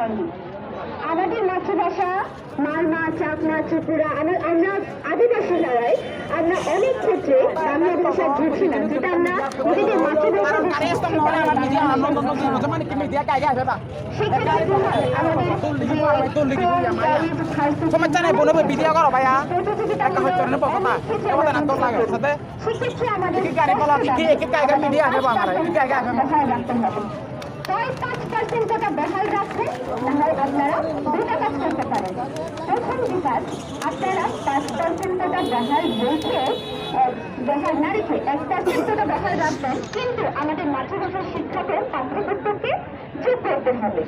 হয়নি আমাদের মাতৃভাষা মালমা চাকমা ত্রিপুরা আমরা আমরা আদিবাসী যারাই আমরা অনেক ক্ষেত্রে বাংলা ভাষা বুঝছিলাম যেটা আমরা নিজেদের মাতৃভাষা সেক্ষেত্রে আমাদের ছয় পাঁচ পার্সেন্ট টাকা বহাল রাখলে তাহলে আপনারা দুটা কাজ করতে পারেন প্রথম যে কাজ আপনারা পাঁচ পার্সেন্ট টাকা বহাল রেখে বহাল না রেখে এক পার্সেন্ট টাকা বহাল রাখবেন কিন্তু আমাদের মাতৃভাষার শিক্ষকের পাঠ্যপুস্তককে যোগ করতে হবে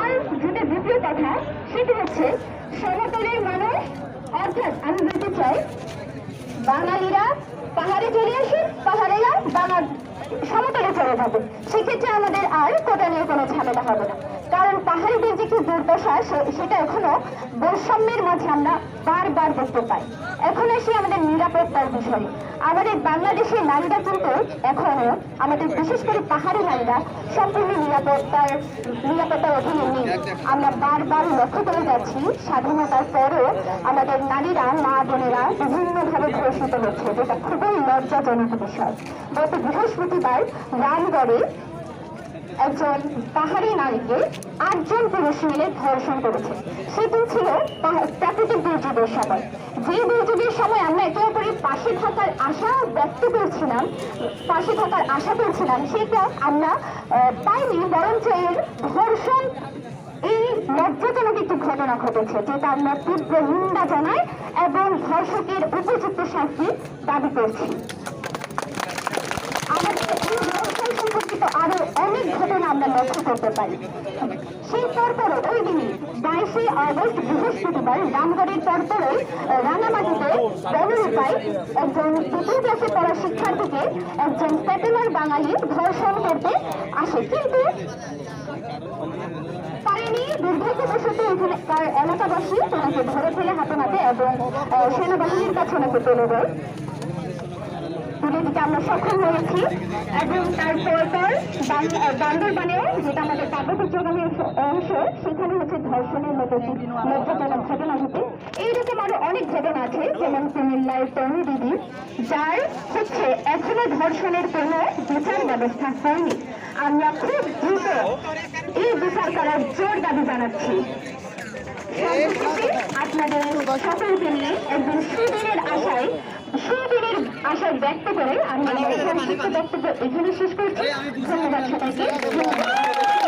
আর যেটা দ্বিতীয় কথা সেটি হচ্ছে সমতলের মানুষ অর্থাৎ আমি বলতে চাই বাঙালিরা পাহাড়ে চলে আসে পাহাড়েরা বাঙাল সমতলে চলে যাবে। সেক্ষেত্রে আমাদের আর কোটা নিয়ে কোনো ঝামেলা হবে না। কারণ পাহাড়িদের যে কি দুর্দশা সেটা এখনও বৈষম্যের মাঝে আমরা বারবার দেখতে পাই। এখন এসে আমাদের নিরাপত্তার বিষয়। আমাদের বাংলাদেশের নারীরা কিন্তু এখনও আমাদের বিশেষ করে পাহাড়ি নারীরা সম্পূর্ণ নিরাপত্তার নিরাপত্তার অধীনে নেই। আমরা বারবার লক্ষ্য করে যাচ্ছি, স্বাধীনতার পরেও আমাদের নারীরা, মা বোনেরা বিভিন্নভাবে ধর্ষিত হচ্ছে, যেটা খুবই লজ্জাজনক বিষয়। গত বৃহস্পতিবার রামগড়ে একজন পাহাড়ি নারীকে আটজন পুরুষ মিলে ধর্ষণ করেছে। সেদিন ছিল প্রাকৃতিক দুর্যোগের সময়। যে দুর্যোগের সময় আমরা একে অপরের পাশে থাকার আশা ব্যক্ত করেছিলাম, পাশে থাকার আশা করেছিলাম, সেটা আমরা পাইনি, বরঞ্চ এর ধর্ষণ এই লজ্জাজনক একটি ঘটনা ঘটেছে, যেটা আমরা তীব্র নিন্দা জানাই এবং ধর্ষকের উপযুক্ত শাস্তি দাবি করছি আমাদের এই সম্পর্কিত আরও অনেক ঘটনা আমরা লক্ষ্য করতে পারি। সেই পরপরও ওই দিনই বাইশে আগস্ট বৃহস্পতিবার রামগড়ের পরপরই রাঙামাটিতে বনরূপায় একজন প্রথম ক্লাসে পড়া শিক্ষার্থীকে একজন সেটেলার বাঙালি ধর্ষণ করতে আসে। কিন্তু এখানে এলাকাবাসী ওনাকে ধরে ফেলে হাতে নাতে এবং সেনাবাহিনীর কাছে ওনাকে তুলে দেয়। তুলে আমরা সক্ষম হয়েছি এবং তারপর পর বান্দরবানেও যেটা আমাদের পার্বত্য অংশ সেখানে হচ্ছে ধর্ষণের মতো লজ্জাজনক ঘটনা ঘটে। এইরকম আরও অনেক ঘটনা আছে, যেমন কুমিল্লার তনু দিদি, যার হচ্ছে এখনও ধর্ষণের কোনো বিচার ব্যবস্থা হয়নি। আমরা খুব দ্রুত এই বিচার করার জোর দাবি জানাচ্ছি। আপনাদের সকলকে নিয়ে একজন সুদিনের আশায় সুদিনের আশায় ব্যক্ত করে আমি আমার সংক্ষিপ্ত বক্তব্য এখানে শেষ করছি। ধন্যবাদ সবাইকে।